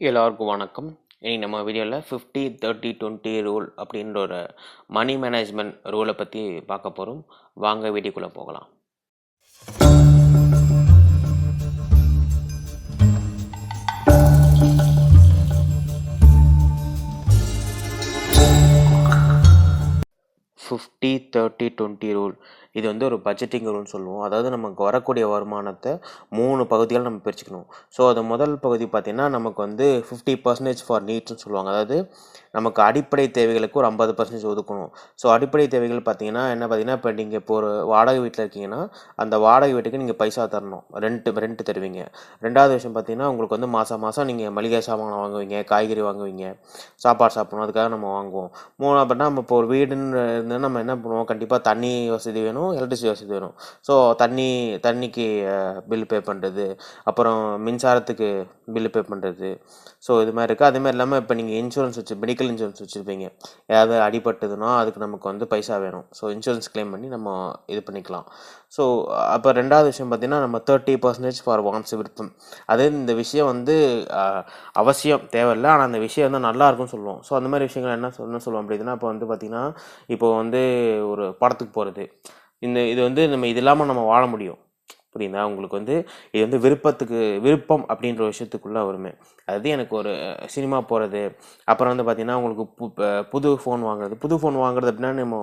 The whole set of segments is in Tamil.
எல்லாருக்கும் வணக்கம். இன்றைக்கி நம்ம வீடியோவில் ஃபிஃப்டி தேர்ட்டி டுவெண்ட்டி ரூல் அப்படின்ற ஒரு மணி மேனேஜ்மெண்ட் ரூலை பற்றி பார்க்க போகிறோம் வாங்க வீடியோக்குள்ளே போகலாம். ஃபிஃப்டி தேர்ட்டி டுவெண்ட்டி ரூல் இது வந்து ஒரு பட்ஜெட்டிங் ரூல்னு சொல்லுவோம். அதாவது நமக்கு வரக்கூடிய வருமானத்தை மூணு பகுதிகள் நம்ம பிரிச்சுக்கணும். ஸோ அது முதல் பகுதி பார்த்திங்கன்னா நமக்கு வந்து ஃபிஃப்டி பர்சன்டேஜ் ஃபார் நீட்ஸ்னு சொல்லுவாங்க. அதாவது நமக்கு அடிப்படை தேவைகளுக்கு ஒரு ஐம்பது பர்சன்டேஜ் ஒதுக்கணும். ஸோ அடிப்படை தேவைகள் பார்த்தீங்கன்னா என்ன பார்த்தீங்கன்னா இப்போ நீங்கள் இப்போ ஒரு வாடகை வீட்டில் இருக்கீங்கன்னா அந்த வாடகை வீட்டுக்கு நீங்கள் பைசா தரணும். ரெண்ட்டு ரெண்ட் தருவீங்க. ரெண்டாவது விஷயம் பார்த்தீங்கன்னா உங்களுக்கு வந்து மாதம் மாதம் நீங்கள் மளிகை சாமான் வாங்குவீங்க காய்கறி வாங்குவீங்க சாப்பாடு சாப்பிடணும். அதுக்காக நம்ம வாங்குவோம். மூணாவது அப்படின்னா நம்ம இப்போ ஒரு வீடுன்னு இருந்தால் நம்ம என்ன பண்ணுவோம்? கண்டிப்பாக தண்ணி வசதி வேணும். எலக்ட்ரிசிட்டி வசதி வேணும். ஸோ தண்ணி தண்ணிக்கு பில் பே பண்ணுறது அப்புறம் மின்சாரத்துக்கு பில் பே பண்ணுறது ஸோ இது மாதிரி இருக்குது அதே மாதிரி இல்லாமல் இப்போ நீங்கள் இன்சூரன்ஸ் வச்சு மெடிக்கல் இன்சூரன்ஸ் வச்சுருப்பீங்க. ஏதாவது அடிபட்டதுன்னா அதுக்கு நமக்கு வந்து பைசா வேணும். ஸோ இன்சூரன்ஸ் க்ளைம் பண்ணி நம்ம இது பண்ணிக்கலாம். ஸோ அப்போ ரெண்டாவது விஷயம் பார்த்தீங்கன்னா நம்ம தேர்ட்டி பர்சன்டேஜ் ஃபார் வான்ஸ் விருப்பம் அது இந்த விஷயம் வந்து அவசியம் தேவையில்லை. ஆனால் அந்த விஷயம் வந்து நல்லா இருக்கும்னு சொல்லுவோம். ஸோ அந்த மாதிரி விஷயங்கள் என்ன சொல்லணும்னு சொல்லுவோம் அப்படின்னா இப்போ வந்து பார்த்திங்கன்னா இப்போ வந்து ஒரு படத்துக்கு போகிறது இந்த இது வந்து நம்ம இது இல்லாமல் நம்ம வாழ முடியும். புரியுதா? உங்களுக்கு வந்து இது வந்து விருப்பத்துக்கு விருப்பம் அப்படின்ற ஒரு விஷயத்துக்குள்ளே வருமே. அதாவது எனக்கு ஒரு சினிமா போகிறது அப்புறம் வந்து பார்த்திங்கன்னா உங்களுக்கு பு புது ஃபோன் வாங்குறது. புது ஃபோன் வாங்குறது அப்படின்னா நம்ம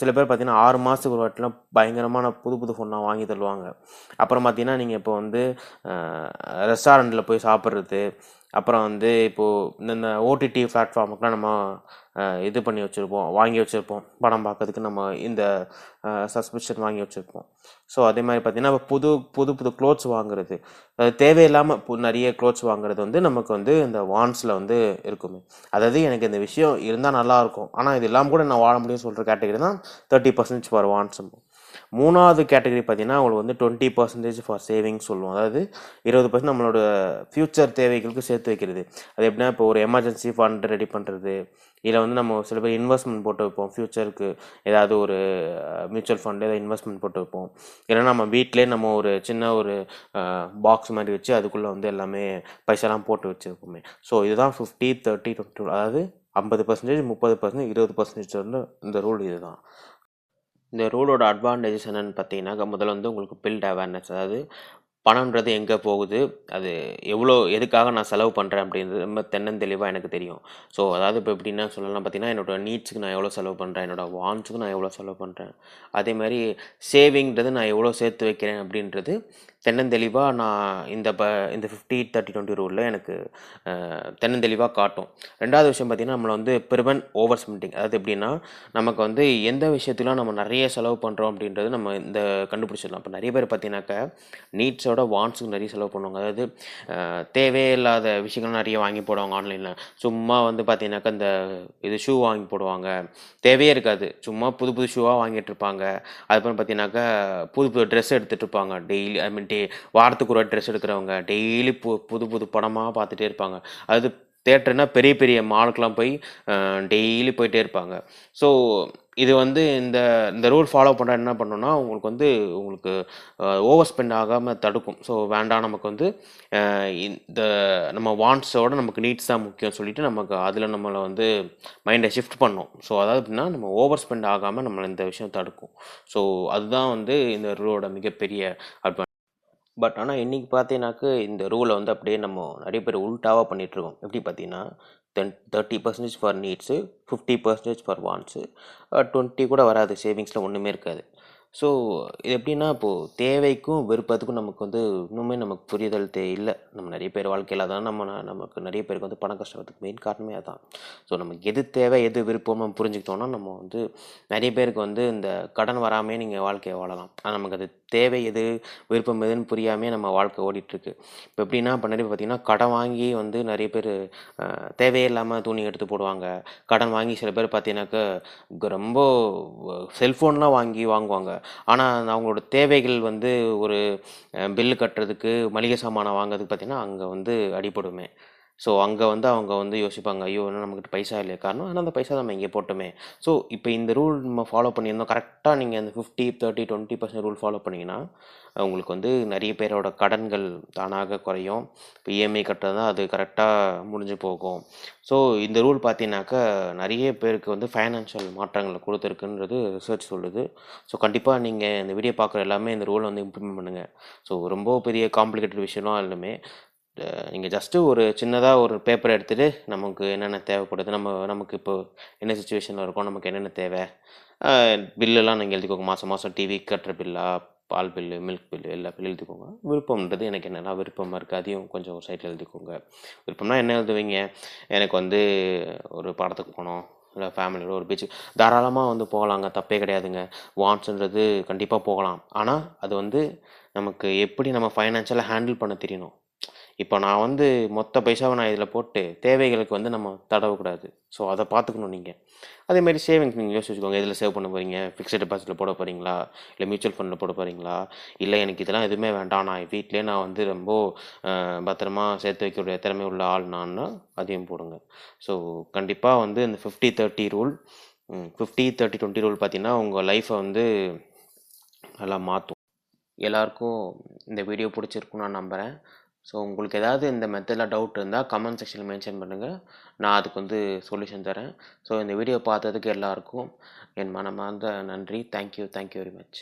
சில பேர் பார்த்தீங்கன்னா ஆறு மாதத்துக்கு ஒரு வாட்டிலாம் பயங்கரமான புது புது ஃபோன்லாம் வாங்கி தருவாங்க. அப்புறம் பார்த்திங்கன்னா நீங்கள் இப்போ வந்து ரெஸ்டாரண்ட்டில் போய் சாப்பிட்றது அப்புறம் வந்து இப்போது இந்த ஓடிடி பிளாட்ஃபார்முக்குலாம் நம்ம இது பண்ணி வச்சுருப்போம். வாங்கி வச்சுருப்போம். படம் பார்க்கறதுக்கு நம்ம இந்த சப்ஸ்கிரிப்ஷன் வாங்கி வச்சுருப்போம். ஸோ அதே மாதிரி பார்த்திங்கன்னா இப்போ புது புது புது க்ளோத்ஸ் வாங்குறது. அது தேவையில்லாமல் பு நிறைய க்ளோத்ஸ் வாங்குறது வந்து நமக்கு வந்து இந்த வான்ஸில் வந்து இருக்குமே. அதாவது எனக்கு இந்த விஷயம் இருந்தால் நல்லாயிருக்கும் ஆனால் இது இல்லாமல் கூட நான் வாழ முடியும்னு சொல்கிற கேட்டகரி தான் தேர்ட்டி பர்சன்டேஜ் ஃபார் வான்ஸ் மூணாவது கேட்டகரி பார்த்தீங்கன்னா அவங்களுக்கு வந்து டுவெண்ட்டி பர்சன்டேஜ் ஃபார் சேவிங்ஸ் சொல்லுவோம். அதாவது இருபது பர்சன்ட் நம்மளோட ஃப்யூச்சர் தேவைகளுக்கு சேர்த்து வைக்கிறது. அது எப்படின்னா இப்போ ஒரு எமர்ஜென்சி ஃபண்ட் ரெடி பண்ணுறது இதில் வந்து நம்ம சில பேர் இன்வெஸ்ட்மெண்ட் போட்டு வைப்போம். ஃப்யூச்சருக்கு ஏதாவது ஒரு மியூச்சுவல் ஃபண்டு ஏதாவது இன்வெஸ்ட்மெண்ட் போட்டு வைப்போம். இல்லைன்னா நம்ம வீட்டிலே நம்ம ஒரு சின்ன ஒரு பாக்ஸ் மாதிரி வச்சு அதுக்குள்ளே வந்து எல்லாமே பைசாலாம் போட்டு வச்சுருப்போமே. ஸோ இதுதான் ஃபிஃப்டி தேர்ட்டி டுவெண்ட்டி அதாவது ஐம்பது பர்சன்டேஜ் முப்பது பர்சன்டேஜ் இருபது பர்சன்டேஜ் வந்து இந்த ரூல் இதுதான். இந்த ரூலோட அட்வான்டேஜஸ் என்னென்னு பார்த்தீங்கன்னா முதல்ல வந்து உங்களுக்கு பில்ட் அவேர்னஸ் அதாவது பணம்ன்றது எங்கே போகுது? அது எவ்வளோ எதுக்காக நான் செலவு பண்ணுறேன் அப்படின்றது ரொம்ப தென்னந்தெளிவாக எனக்கு தெரியும். ஸோ அதாவது இப்போ எப்படின்னா சொல்லலாம் பார்த்தீங்கன்னா என்னோட நீட்ஸுக்கு நான் எவ்வளோ செலவு பண்ணுறேன் என்னோட வான்ஸுக்கு நான் எவ்வளோ செலவு பண்ணுறேன் அதே மாதிரி சேவிங்கிறது நான் எவ்வளோ சேர்த்து வைக்கிறேன் அப்படின்றது தென்னந்தெளிவாக நான் இந்த ப இந்த ஃபிஃப்டி தேர்ட்டி டுவெண்ட்டி ரூலில் எனக்கு தென்னந்தெளிவாக காட்டும். ரெண்டாவது விஷயம் பார்த்திங்கன்னா நம்மளை வந்து ப்ரிவென்ட் ஓவர் ஸ்பெண்டிங் அதாவது எப்படின்னா நமக்கு வந்து எந்த விஷயத்துலாம் நம்ம நிறைய செலவு பண்ணுறோம் அப்படின்றது நம்ம இந்த கண்டுபிடிச்சிடலாம். இப்போ நிறைய பேர் பார்த்தீங்கன்னாக்கா நீட்ஸோட வான்ஸுக்கு நிறைய செலவு பண்ணுவாங்க. அதாவது தேவையில்லாத விஷயங்கள் நிறைய வாங்கி போடுவாங்க ஆன்லைனில் சும்மா வந்து பார்த்தீங்கன்னாக்கா இந்த இது ஷூ வாங்கி போடுவாங்க. தேவையே இருக்காது. சும்மா புது புது ஷூவாக வாங்கிட்டு இருப்பாங்க. அதுக்கப்புறம் பார்த்தீங்கன்னாக்கா புது புது ட்ரெஸ் எடுத்துகிட்டு இருப்பாங்க. டெய்லி ஐ மீன் டே வாரத்துக்கு ஒரு ட்ரெஸ் எடுக்கிறவங்க டெய்லி பு புது புது படமாக பார்த்துட்டே இருப்பாங்க. அது தேட்டர்னா பெரிய பெரிய மாலுக்கெலாம் போய் டெய்லி போயிட்டே இருப்பாங்க. ஸோ இது வந்து இந்த இந்த ரூல் ஃபாலோ பண்ணால் என்ன பண்ணோன்னா உங்களுக்கு வந்து உங்களுக்கு ஓவர் ஸ்பெண்ட் ஆகாமல் தடுக்கும். ஸோ வேண்டாம் நமக்கு வந்து இந்த நம்ம வாண்ட்ஸோட நமக்கு நீட்ஸ் தான் முக்கியம் சொல்லிட்டு நமக்கு அதில் நம்மளை வந்து மைண்டை ஷிஃப்ட் பண்ணோம். ஸோ அதாவது எப்படின்னா நம்ம ஓவர் ஸ்பெண்ட் ஆகாமல் நம்மளை இந்த விஷயம் தடுக்கும். ஸோ அதுதான் வந்து இந்த ரூலோட மிகப்பெரிய அட்வான் பட் ஆனால் இன்றைக்கி பார்த்தீங்கன்னாக்க இந்த ரூலை வந்து அப்படியே நம்ம நிறைய பேர் உல்ட்டாவாக பண்ணிகிட்ருக்கோம் எப்படி பார்த்தீங்கன்னா then thirty percentage for needs fifty percentage for wants twenty கூட வராது சேவிங்ஸில் ஒன்றுமே இருக்காது. ஸோ இது எப்படின்னா இப்போது தேவைக்கும் விருப்பத்துக்கும் நமக்கு வந்து இன்னுமே நமக்கு புரிதல் தே இல்லை நம்ம நிறைய பேர் வாழ்க்கையில் அதான் நம்ம நமக்கு நிறைய பேருக்கு வந்து பணம் கஷ்டத்துக்கு மெயின் காரணமே அதான். ஸோ நமக்கு எது தேவை எது விருப்பம் நம்ம புரிஞ்சுக்கிட்டோம்னா நம்ம வந்து நிறைய பேருக்கு வந்து இந்த கடன் வராமே நீங்கள் வாழ்க்கையை வாழலாம். ஆனால் நமக்கு அது தேவை எது விருப்பம் எதுன்னு புரியாமே நம்ம வாழ்க்கை ஓடிட்டுருக்கு. இப்போ எப்படின்னா இப்போ நிறைய பார்த்தீங்கன்னா கடன் வாங்கி வந்து நிறைய பேர் தேவையில்லாமல் துணி எடுத்து போடுவாங்க. கடன் வாங்கி சில பேர் பார்த்தீங்கன்னாக்கா ரொம்ப செல்ஃபோன்லாம் வாங்கி வாங்குவாங்க. ஆனால் அவங்களோட தேவைகள் வந்து ஒரு பில்லு கட்டுறதுக்கு மளிகை சாமானை வாங்கிறதுக்கு பார்த்தீங்கன்னா அங்கே வந்து அடிபடுமே. ஸோ அங்கே வந்து அவங்க வந்து யோசிப்பாங்க ஐயோ என்ன நம்மக்கிட்ட பைசா இல்லையே காரணம் ஆனால் அந்த பைசா நம்ம இங்கே போட்டோமே. ஸோ இப்போ இந்த ரூல் நம்ம ஃபாலோ பண்ணியிருந்தோம். கரெக்டாக நீங்கள் அந்த fifty thirty twenty percent rule follow பண்ணிங்கன்னா உங்களுக்கு வந்து நிறைய பேரோட கடன்கள் தானாக குறையும். இப்போ இஎம்ஐ கட்டுறது தான் அது கரெக்டாக முடிஞ்சு போகும். ஸோ இந்த ரூல் பார்த்தீங்கன்னாக்கா நிறைய பேருக்கு வந்து ஃபைனான்ஷியல் மாற்றங்களை கொடுத்துருக்குன்றது ரிசர்ச் சொல்லுது. ஸோ கண்டிப்பாக நீங்கள் இந்த வீடியோ பார்க்குற எல்லாமே இந்த ரூலை வந்து இம்ப்ளிமெண்ட் பண்ணுங்கள் ஸோ ரொம்ப பெரிய காம்ப்ளிகேட்டட் விஷயம்லாம் எல்லாமே நீங்கள் ஜஸ்ட்டு ஒரு சின்னதாக ஒரு பேப்பர் எடுத்துகிட்டு நமக்கு என்னென்ன தேவைப்படுது நம்ம நமக்கு இப்போ என்ன சுச்சுவேஷனில் இருக்கோம் நமக்கு என்னென்ன தேவை? பில்லெல்லாம் நீங்கள் எழுதிக்கோங்க. மாதம் மாதம் டிவி கட்டுற பில்லா பால் பில்லு மில்க் பில்லு எல்லா பில்லு எழுதிக்கோங்க. விருப்பம்ன்றது எனக்கு என்னென்னா விருப்பமாக இருக்குது அதையும் கொஞ்சம் ஒரு சைட்டில் எழுதிக்கோங்க. விருப்பம்னா என்ன எழுதுவீங்க? எனக்கு வந்து ஒரு படத்துக்கு போகணும். இல்லை ஃபேமிலியோட ஒரு பீச்சு தாராளமாக வந்து போகலாங்க. தப்பே கிடையாதுங்க. வான்ஸ்ன்றது கண்டிப்பாக போகலாம். ஆனால் அது வந்து நமக்கு எப்படி நம்ம ஃபைனான்ஷியலாக ஹேண்டில் பண்ண தெரியணும்? இப்போ நான் வந்து மொத்த பைசாவை நான் இதில் போட்டு தேவைகளுக்கு வந்து நம்ம தடவக்கூடாது. ஸோ அதை பார்த்துக்கணும் நீங்கள் அதேமாதிரி சேவிங்ஸ் நீங்கள் யோசிச்சு வச்சுக்கோங்க. எதில் சேவ் பண்ண போகிறீங்க ஃபிக்ஸட் டெபாசிட்டில் போட போகிறீங்களா இல்லை மியூச்சுவல் ஃபண்டில் போட போகிறீங்களா இல்லை எனக்கு இதெல்லாம் எதுவுமே வேண்டாம். நான் வீட்டிலே நான் வந்து ரொம்ப பத்திரமா சேர்த்து வைக்கக்கூடிய திறமை உள்ள ஆள் நான்னா அதையும் போடுங்க. ஸோ கண்டிப்பாக வந்து இந்த fifty thirty rule fifty thirty twenty rule பார்த்தீங்கன்னா உங்கள் லைஃப்பை வந்து நல்லா மாற்றும். எல்லாருக்கும் இந்த வீடியோ பிடிச்சிருக்குன்னு நான் நம்புகிறேன் ஸோ உங்களுக்கு ஏதாவது இந்த மெத்தடில் டவுட் இருந்தால் கமெண்ட் செக்ஷனில் மென்ஷன் பண்ணுங்கள் நான் அதுக்கு வந்து சொல்யூஷன் தரேன். ஸோ இந்த வீடியோ பார்த்ததுக்கு எல்லாருக்கும் என் மனமார்ந்த நன்றி. Thank you thank you very much